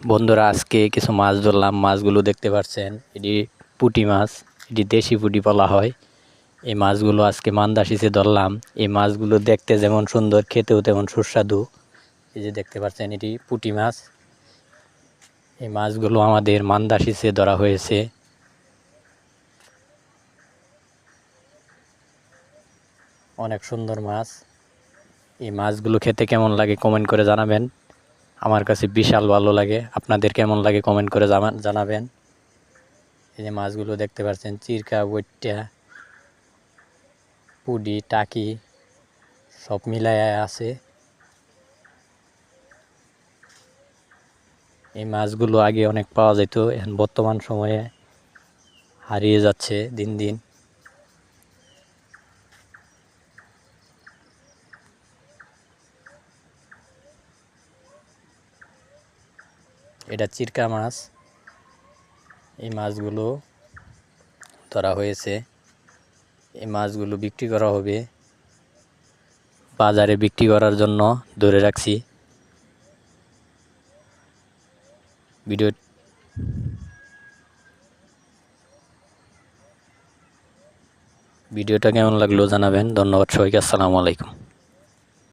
বন্ধুরা, আজকে কিছু মাছ ধরলাম। মাছগুলো দেখতে পাচ্ছেন, এটি পুটি মাছ, এটি দেশি পুঁটি বলা হয়। এই মাছগুলো আজকে মান্দাসিসে ধরলাম। এই মাছগুলো দেখতে যেমন সুন্দর, খেতেও তেমন সুস্বাদু। এই যে দেখতে পাচ্ছেন, এটি পুটি মাছ। এই মাছগুলো আমাদের মান্দাসিসে ধরা হয়েছে। অনেক সুন্দর মাছ। এই মাছগুলো খেতে কেমন লাগে কমেন্ট করে জানাবেন। আমার কাছে বিশাল ভালো লাগে। আপনাদের কেমন লাগে কমেন্ট করে জানাবেন। এই যে মাছগুলো দেখতে পাচ্ছেন, চিরকা, বইটা পুডি টাকি, সব মিলায় আছে। এই মাছগুলো আগে অনেক পাওয়া যেত, এখন বর্তমান সময়ে হারিয়ে যাচ্ছে দিন দিন। এটা চিরকা মাছ। এই মাছগুলো ধরা হয়েছে। এই মাছগুলো বিক্রি করা হবে। বাজারে বিক্রি করার জন্য ধরে রাখছি। ভিডিও ভিডিওটা কেমন লাগল জানাবেন। ধন্যবাদ সবাইকে। আসসালামু আলাইকুম।